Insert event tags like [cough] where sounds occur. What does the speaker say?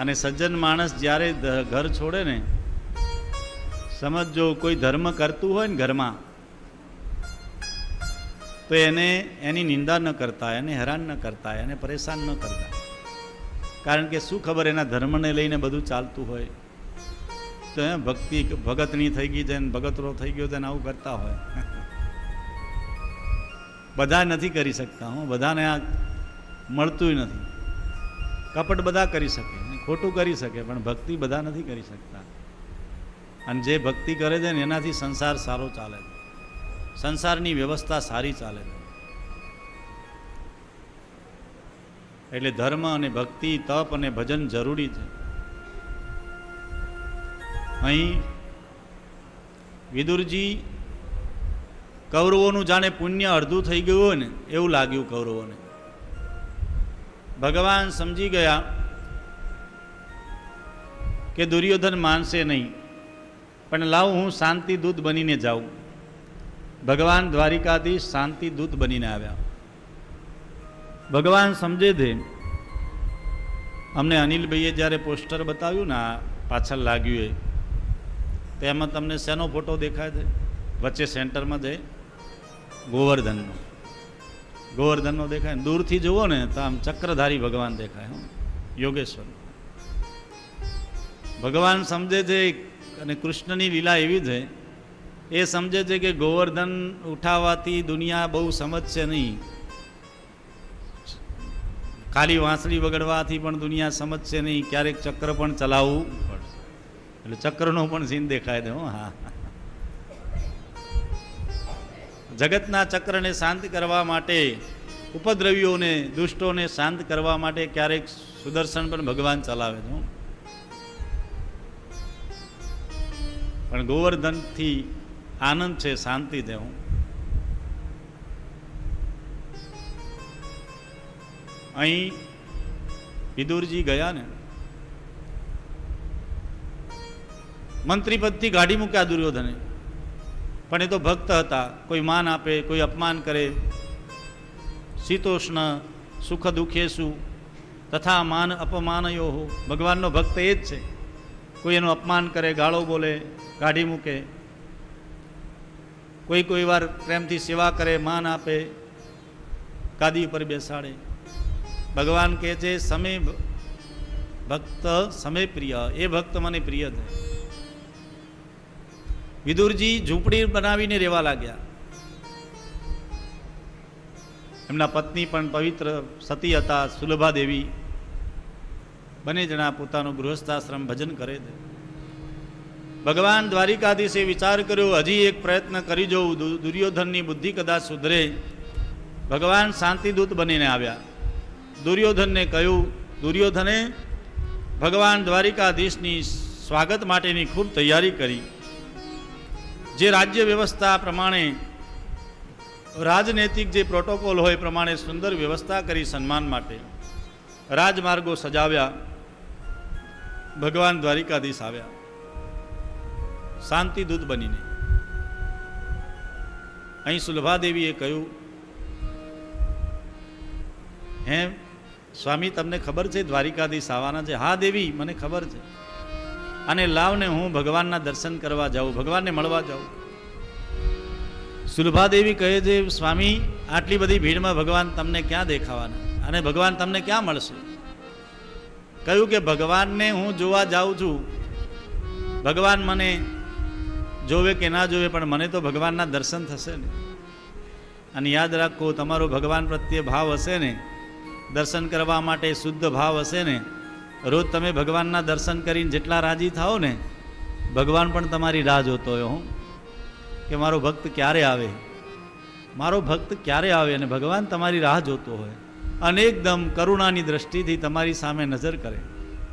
અને સજ્જન માણસ જ્યારે ઘર છોડે ને સમજો કોઈ ધર્મ કરતું હોય ને ઘરમાં, તો એને, એની નિંદા ન કરતા, એને હેરાન ન કરતા, એને પરેશાન ન કરતા. કારણ કે શું ખબર એના ધર્મને લઈને બધું ચાલતું હોય? તો એ ભક્તિ ભગતની થઈ ગઈ છે ભગતરો થઈ ગયો છે આવું કરતા હોય. [laughs] બધા નથી કરી શકતા, હું, બધાને આ મળતું નથી. કપટ બધા કરી શકે. ખોટું કરી શકે, પણ ભક્તિ બધા નથી કરી શકતા. અને જે ભક્તિ કરે છે ને, એનાથી સંસાર સારો ચાલે છે. સંસારની વ્યવસ્થા સારી ચાલે છે. એટલે ધર્મ અને ભક્તિ, તપ અને ભજન જરૂરી છે. અહીં વિદુરજી કૌરવોનું જાણે પુણ્ય અડધું થઈ ગયું હોય ને, એવું લાગ્યું કૌરવોને. ભગવાન સમજી ગયા કે દુર્યોધન માનશે નહીં. પણ લાવ હું શાંતિ દૂત બનીને જાઉં. ભગવાન દ્વારિકાથી શાંતિ દૂત બનીને આવ્યા. ભગવાન સમજે છે અમને અનિલભાઈએ જ્યારે પોસ્ટર બતાવ્યું ને પાછળ લાગ્યું એ તેમાં તમને શેનો ફોટો દેખાય છે? વચ્ચે સેન્ટરમાં જાય ગોવર્ધનનો. ગોવર્ધનનો દેખાય. દૂરથી જુઓ ને તો આમ ચક્રધારી ભગવાન દેખાય, હું. યોગેશ્વર ભગવાન સમજે છે અને કૃષ્ણની લીલા એવી છે, એ સમજે છે કે ગોવર્ધન ઉઠાવવાથી દુનિયા બહુ સમજશે નહીં. ખાલી વાંસળી વગડવાથી પણ દુનિયા સમજશે નહીં, ક્યારેક ચક્ર પણ ચલાવવું પડશે. એટલે ચક્રનો પણ સીન દેખાય છે, હો, હા. જગતના ચક્રને શાંત કરવા માટે, ઉપદ્રવીઓને, દુષ્ટોને શાંત કરવા માટે ક્યારેક સુદર્શન પણ ભગવાન ચલાવે છે પણ ગોવર્ધનથી આનંદ છે શાંતિ હું. અહીં વિદુરજી ગયા ને, મંત્રીપદથી ગાડી મૂક્યા દુર્યોધને. પણ એ તો ભક્ત હતા, કોઈ માન આપે, કોઈ અપમાન કરે. શીતોષ્ણ, સુખ દુઃખેશુ, તથા માન અપમાનયો. ભગવાનનો ભક્ત એ જ છે. કોઈ એનું અપમાન કરે, ગાળો બોલે કાઢી મૂકે. કોઈ કોઈ વાર પ્રેમથી સેવા કરે, માન આપે કાદી ઉપર બેસાડે. ભગવાન કહે છે સમય ભક્ત સમય પ્રિય, એ ભક્ત મને પ્રિય છે. વિદુરજી ઝૂંપડી બનાવીને રહેવા લાગ્યા. એમના પત્ની પણ પવિત્ર સતી હતા, સુલભા દેવી. બંને જણા પોતાનું ગૃહસ્થાશ્રમ ભજન કરે છે. ભગવાન દ્વારિકાધીશે વિચાર કર્યો, હજી એક પ્રયત્ન કરી જોઉં. દુર્યોધનની બુદ્ધિ કદાચ સુધરે. ભગવાન શાંતિદૂત બનીને આવ્યા. દુર્યોધનને કહ્યું, દુર્યોધને, ભગવાન દ્વારિકાધીશની સ્વાગત માટેની ખૂબ તૈયારી કરી. જે રાજ્ય વ્યવસ્થા પ્રમાણે, રાજનૈતિક જે પ્રોટોકોલ હોય પ્રમાણે સુંદર વ્યવસ્થા કરી સન્માન માટે. રાજમાર્ગો સજાવ્યા. ભગવાન દ્વારિકાધીશ આવ્યા. શાંતિદૂત બનીને. અહીં સુલભાદેવીએ કહ્યું, હે સ્વામી, તમને ખબર છે દ્વારિકાધીશ આવવાના છે? હા દેવી, મને ખબર છે. અને લાવને હું ભગવાનના દર્શન કરવા જાઉં, ભગવાનને મળવા જાઉં. સુલભાદેવી કહે છે, સ્વામી, આટલી બધી ભીડમાં ભગવાન તમને ક્યાં દેખાવાના? અને ભગવાન તમને ક્યાં મળશે? કહ્યું કે, ભગવાનને હું જોવા જાઉં છું. ભગવાન મને જોવે કે ના જોવે, પણ મને તો ભગવાનના દર્શન થશે ને. અને યાદ રાખો, તમારો ભગવાન પ્રત્યે ભાવ હશે ને. દર્શન કરવા માટે શુદ્ધ ભાવ હશે ને. રોજ તમે ભગવાનના દર્શન કરીને જેટલા રાજી થાઓ ને, ભગવાન પણ તમારી રાહ જોતો હોય, હું. કે મારો ભક્ત ક્યારે આવે? મારો ભક્ત ક્યારે આવે? અને ભગવાન તમારી રાહ જોતો હોય. અને એકદમ કરુણાની દ્રષ્ટિથી તમારી સામે નજર કરે.